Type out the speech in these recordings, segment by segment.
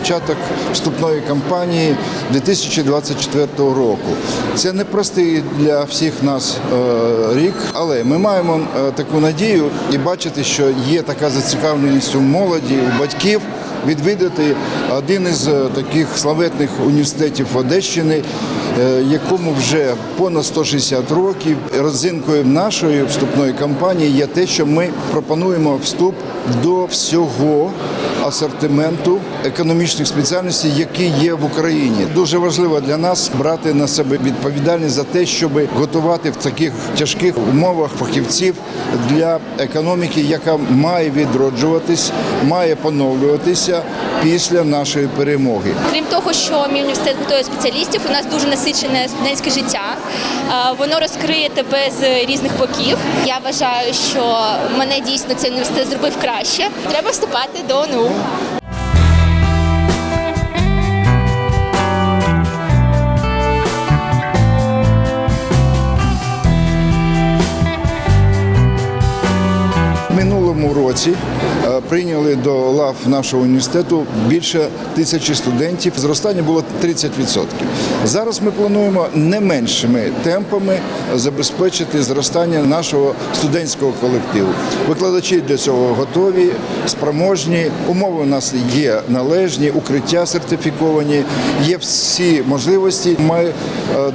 початок вступної кампанії 2024 року. Це непростий для всіх нас е, рік, але ми маємо е, таку надію і бачити, що є така зацікавленість у молоді, у батьків відвідати один із е, таких славетних університетів Одещини, е, якому вже понад 160 років. Розинкою нашої вступної кампанії є те, що ми пропонуємо вступ до всього асортименту економічних спеціальностей, які є в Україні. Дуже важливо для нас брати на себе відповідальність за те, щоб готувати в таких тяжких умовах фахівців для економіки, яка має відроджуватись, має поновлюватися після нашої перемоги. Крім того, що мій університет готує спеціалістів, у нас дуже насичене студентське життя. Е, Воно розкриє тебе з різних боків. Я вважаю, що мене дійсно цей університет зробив краще. Треба вступати до ОНУ. Році е, прийняли до лав нашого університету більше тисячі студентів. Зростання було 30%. Зараз ми плануємо не меншими темпами забезпечити зростання нашого студентського колективу. Викладачі для цього готові, спроможні. Умови у нас є належні, укриття сертифіковані, є всі можливості. Ми е,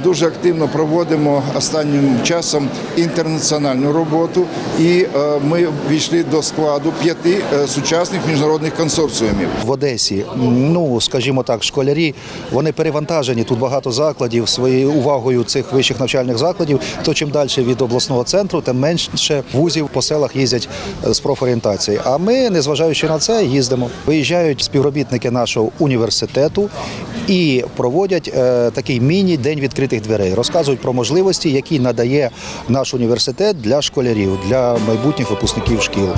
дуже активно проводимо останнім часом інтернаціональну роботу, і е, ми війшли до складу п'яти е, сучасних міжнародних консорціумів. в Одесі, ну скажімо так, школярі вони перевантажені. Тут багато закладів своєю увагою цих вищих навчальних закладів. То чим далі від обласного центру, тим менше вузів по селах їздять е, з профорієнтації. А ми, незважаючи на це, їздимо. Виїжджають співробітники нашого університету і проводять е, такий міні-день відкритих дверей. Розказують про можливості, які надає наш університет для школярів, для майбутніх випускників шкіл.